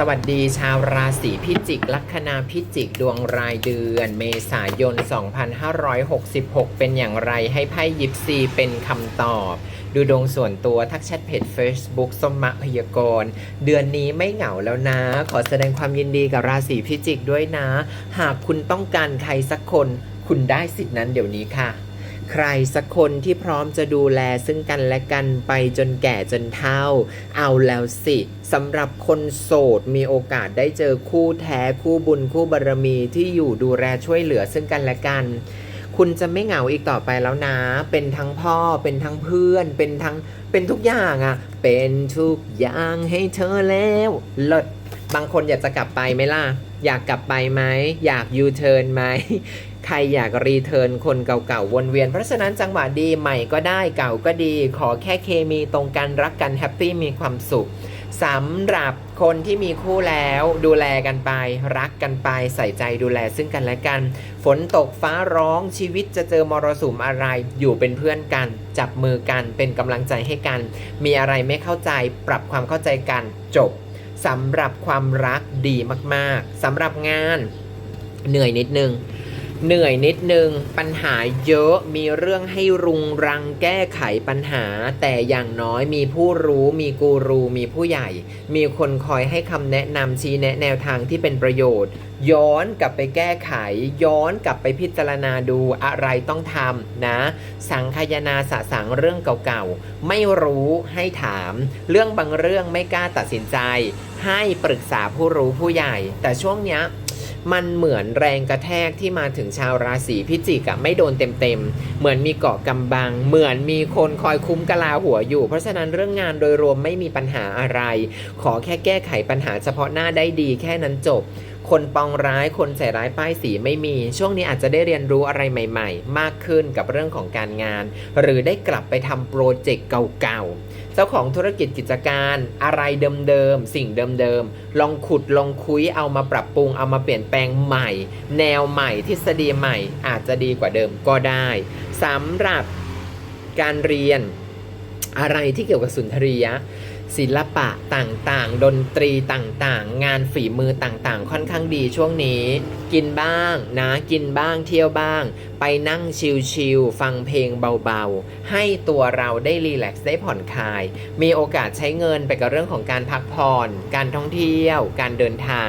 สวัสดีชาวราศีพิจิก ลัคนาพิจิกดวงรายเดือน เมษายน 2566 เป็นอย่างไรให้ไพ่ยิปซีเป็นคำตอบ ดูดวงส่วนตัวทักแชทเพจ Facebook สมมะพยากรณ์เดือนนี้ไม่เหงาแล้วนะ ขอแสดงความยินดีกับราศีพิจิกด้วยนะ หากคุณต้องการใครสักคน คุณได้สิทธินั้นเดี๋ยวนี้ค่ะ ใครสักคนที่พร้อมจะดูแลซึ่งกันและกันไปจนแก่จนเฒ่า เอาแล้วสิสำหรับคนโสดมีโอกาสได้เจอคู่แท้คู่บุญคู่บารมีที่อยู่ดูแลช่วยเหลือซึ่งกันและกัน คุณจะไม่เหงาอีกต่อไปแล้วนะ เป็นทั้งพ่อเป็นทั้งเพื่อน เป็นทั้งเป็นทุกอย่างอะ่ะ เป็นทุกอย่างให้เธอแล้วเลิศบางคนอยากจะกลับไปไหมล่ะ อยากกลับไปไหม อยากยูเทิร์นไหม ใครอยากรีเทิร์นคนเก่าๆวนเวียน เพราะฉะนั้นจังหวะดีใหม่ก็ได้เก่าก็ดี ขอแค่เคมีตรงกันรักกันแฮปปี้มีความสุขสำหรับคนที่มีคู่แล้วดูแลกันไป รักกันไปใส่ใจดูแลซึ่งกันและกัน ฝนตกฟ้าร้องชีวิตจะเจอมรสุมอะไร อยู่เป็นเพื่อนกัน จับมือกันเป็นกำลังใจให้กัน มีอะไรไม่เข้าใจปรับความเข้าใจกันจบสำหรับความรักดีมากๆสำหรับงาน เหนื่อยนิดนึง เหนื่อยนิดนึง ปัญหาเยอะมีเรื่องให้รุงรังแก้ไขปัญหา แต่อย่างน้อยมีผู้รู้ มีกูรู มีผู้ใหญ่ มีคนคอยให้คำแนะนำชี้แนะแนวทางที่เป็นประโยชน์ ย้อนกลับไปแก้ไข ย้อนกลับไปพิจารณาดูอะไรต้องทำนะ สังคายนาสะสังเรื่องเก่าๆ ไม่รู้ให้ถาม เรื่องบางเรื่องไม่กล้าตัดสินใจ ให้ปรึกษาผู้รู้ผู้ใหญ่ แต่ช่วงเนี้ย มันเหมือนแรงกระแทกที่มาถึงชาวราศีพิจิกอะไม่โดนเต็มๆ เหมือนมีเกาะกำบัง เหมือนมีคนคอยคุ้มกะลาหัวอยู่ เพราะฉะนั้นเรื่องงานโดยรวมไม่มีปัญหาอะไร ขอแค่แก้ไขปัญหาเฉพาะหน้าได้ดีแค่นั้นจบ คนปองร้ายคนใส่ร้ายป้ายสีไม่มี ช่วงนี้อาจจะได้เรียนรู้อะไรใหม่ ๆ มากขึ้นกับเรื่องของการงาน หรือได้กลับไปทำโปรเจกต์เก่าๆ เจ้าของธุรกิจกิจการอะไรเดิมๆ สิ่งเดิมๆ ลองขุดลองคุยเอามาปรับปรุงเอามาเปลี่ยนแปลงใหม่ แนวใหม่ทฤษฎีใหม่ อาจจะดีกว่าเดิมก็ได้สำหรับการเรียนอะไรที่เกี่ยวกับสุนทรียะ ศิลปะต่างๆ ดนตรีต่างๆ งานฝีมือต่างๆ ค่อนข้างดีช่วงนี้ กินบ้างนะกินบ้างเที่ยวบ้าง ไปนั่งชิลๆฟังเพลงเบาๆ ให้ตัวเราได้รีแลกซ์ได้ผ่อนคลาย มีโอกาสใช้เงินไปกับเรื่องของการพักผ่อน การท่องเที่ยว การเดินทาง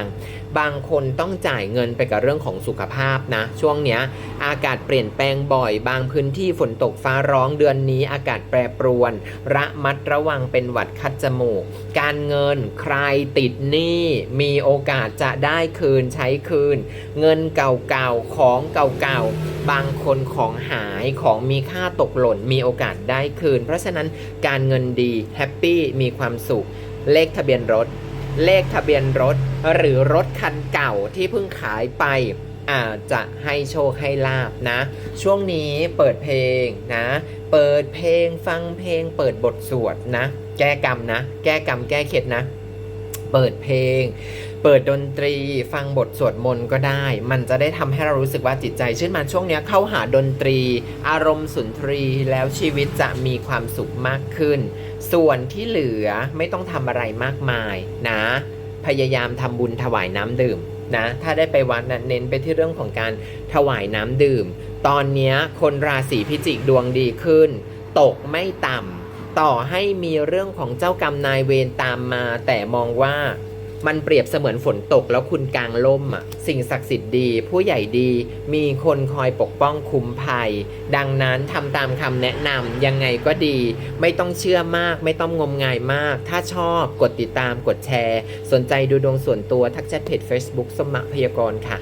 บางคนต้องจ่ายเงินไปกับเรื่องของสุขภาพนะ ช่วงเนี้ยอากาศเปลี่ยนแปลงบ่อย บางพื้นที่ฝนตกฟ้าร้องเดือนนี้ อากาศแปรปรวน ระมัดระวังเป็นหวัดคัดจมูก การเงินใครติดหนี้มีโอกาสจะได้คืนใช้คืน เงินเก่าๆของเก่าๆบางคนของหายของมีค่าตกหล่นมีโอกาสได้คืน เพราะฉะนั้นการเงินดีแฮปปี้มีความสุขเลขทะเบียนรถ เลขทะเบียนรถ หรือรถคันเก่าที่เพิ่งขายไปอาจจะให้โชคให้ลาบนะ ช่วงนี้เปิดเพลงนะ เปิดเพลงฟังเพลง เปิดบทสวดนะ แก้กรรมนะ แก้กรรมแก้เข็ดนะ เปิดเพลง เปิดดนตรี ฟังบทสวดมนต์ก็ได้ มันจะได้ทำให้เรารู้สึกว่าจิตใจชื่นมันช่วงนี้เข้าหาดนตรี อารมณ์สุนทรีแล้วชีวิตจะมีความสุขมากขึ้น ส่วนที่เหลือไม่ต้องทำอะไรมากมายนะ พยายามทำบุญถวายน้ำดื่มนะถ้าได้ไปวัดนะเน้นไปที่เรื่องของการถวายน้ำดื่ม ตอนนี้คนราศีพิจิกดวงดีขึ้น ตกไม่ต่ำ ต่อให้มีเรื่องของเจ้ากรรมนายเวรตามมา แต่มองว่ามันเปรียบเสมือนฝนตกแล้วคุณกลางล่มอะสิ่งศักดิ์สิทธิ์ดี ผู้ใหญ่ดี มีคนคอยปกป้องคุ้มภัย ดังนั้นทำตามคำแนะนำยังไงก็ดี ไม่ต้องเชื่อมาก ไม่ต้องงมงายมาก ถ้าชอบกดติดตามกดแชร์ สนใจดูดวงส่วนตัวทักแชทเพจ Facebook สมมะพยากรณ์ค่ะ